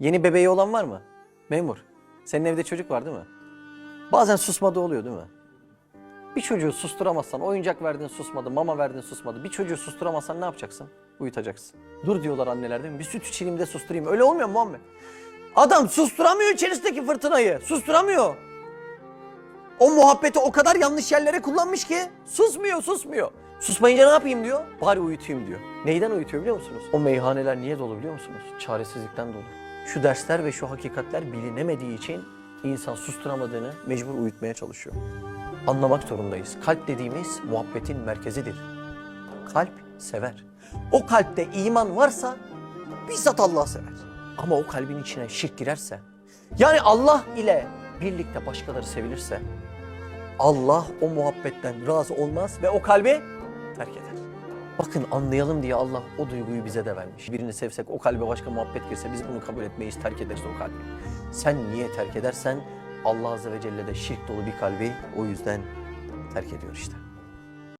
Yeni bebeği olan var mı? Memur. Senin evde çocuk var değil mi? Bazen susmadığı oluyor değil mi? Bir çocuğu susturamazsan, oyuncak verdin susmadı, mama verdin susmadı. Bir çocuğu susturamazsan ne yapacaksın? Uyutacaksın. Dur diyorlar anneler değil mi? Bir süt içireyim de susturayım. Öyle olmuyor mu Muhammed? Adam susturamıyor içerisindeki fırtınayı. Susturamıyor. O muhabbeti o kadar yanlış yerlere kullanmış ki susmuyor, susmuyor. Susmayınca ne yapayım diyor? Bari uyutayım diyor. Neyden uyutuyor biliyor musunuz? O meyhaneler niye dolu biliyor musunuz? Çaresizlikten dolu. Şu dersler ve şu hakikatler bilinemediği için insan susturamadığını mecbur uyutmaya çalışıyor. Anlamak zorundayız. Kalp dediğimiz muhabbetin merkezidir. Kalp sever. O kalpte iman varsa bizzat Allah sever. Ama o kalbin içine şirk girerse, yani Allah ile birlikte başkaları sevilirse, Allah o muhabbetten razı olmaz ve o kalbi terk eder. Bakın anlayalım diye Allah o duyguyu bize de vermiş. Birini sevsek o kalbe başka muhabbet girse biz bunu kabul etmeyiz, terk ederiz o kalbi. Sen niye terk edersen Allah Azze ve Celle de şirk dolu bir kalbi o yüzden terk ediyor işte.